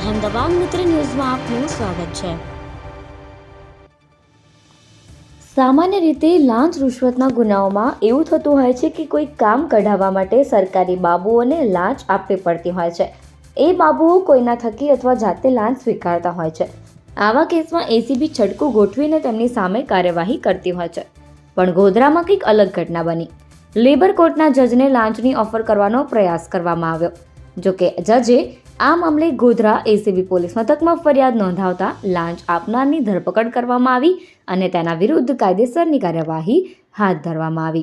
અહેમદાબાદ મિત્ર ન્યૂઝમાં આપનું સ્વાગત છે. સામાન્ય રીતે લાંચ રૂશ્વતના ગુનાઓમાં એવું થતું હોય છે કે કોઈ કામ કઢાવવા માટે સરકારી બાબુઓને લાંચ આપવી પડતી હોય છે. એ બાબુઓ કોઈના થકી અથવા જાતે લાંચ સ્વીકારતા હોય છે. આવા કેસમાં એસીબી છટકું ગોઠવીને તેમની સામે કાર્યવાહી કરતી હોય છે. પણ ગોધરામાં કંઈક અલગ ઘટના બની. લેબર કોર્ટના જજને લાંચની ઓફર કરવાનો પ્રયાસ કરવામાં આવ્યો. જોકે જજે આ મામલે ગોધરા એસીબી પોલીસ મથકમાં ફરિયાદ નોંધાવતા લાંચ આપનારની ધરપકડ કરવામાં આવી અને તેના વિરુદ્ધ કાયદેસરની કાર્યવાહી હાથ ધરવામાં આવી.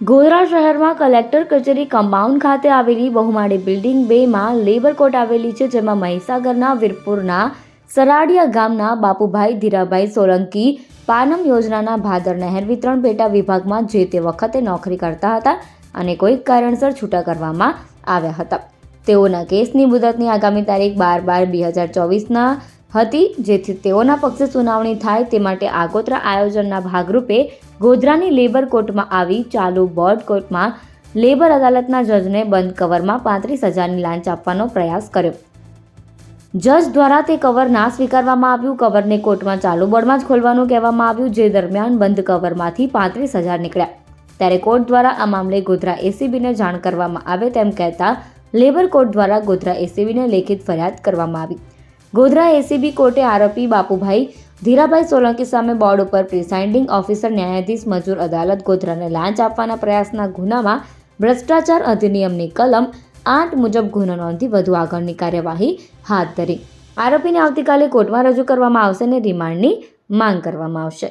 ગોધરા શહેરમાં કલેક્ટર કચેરી કમ્પાઉન્ડ ખાતે આવેલી બહુમાળી બિલ્ડિંગ બેમાં લેબર કોર્ટ આવેલી છે, જેમાં મહીસાગરના વીરપુરના સરાડિયા ગામના બાપુભાઈ ધીરાભાઈ સોલંકી પાનમ યોજનાના ભાદર નહેર વિતરણ પેટા વિભાગમાં જે તે વખતે નોકરી કરતા હતા અને કોઈક કારણસર છૂટા કરવામાં આવ્યા હતા. તેઓના કેસની મુદતની આગામી તારીખ બાર બાર બે હજાર ચોવીસના હતી, જેથી તેઓના પક્ષે સુનાવણી થાય તે માટે આગોતરા આયોજનના ભાગરૂપે ગોધરાની લેબર કોર્ટમાં આવી ચાલુ બોર્ડ કોર્ટમાં લેબર અદાલતના જજને બંધ કવરમાં પાંત્રીસ હજારની લાંચ આપવાનો પ્રયાસ કર્યો. જજ દ્વારા તે કવર ના સ્વીકારવામાં આવ્યું. કવરને કોર્ટમાં ચાલુ બોર્ડમાં જ ખોલવાનું કહેવામાં આવ્યું, જે દરમિયાન બંધ કવરમાંથી પાંત્રીસ હજાર નીકળ્યા. ત્યારે કોર્ટ દ્વારા આ મામલે ગોધરા એસીબીને જાણ કરવામાં આવે તેમ કહેતા લેબર કોર્ટ દ્વારા ગોધરા એસીબીને લેખિત ફરિયાદ કરવામાં આવી. ગોધરા એસીબી કોર્ટે આરોપી બાપુભાઈ ધીરાભાઈ સોલંકી સામે બોર્ડ ઉપર પ્રિસાઇડિંગ ઓફિસર ન્યાયાધીશ મજૂર અદાલત ગોધરાને લાંચ આપવાના પ્રયાસના ગુનામાં ભ્રષ્ટાચાર અધિનિયમની કલમ આઠ મુજબ ગુનો નોંધી વધુ આગળની કાર્યવાહી હાથ ધરી. આરોપીને આવતીકાલે કોર્ટમાં રજૂ કરવામાં આવશે અને રિમાન્ડની માંગ કરવામાં આવશે.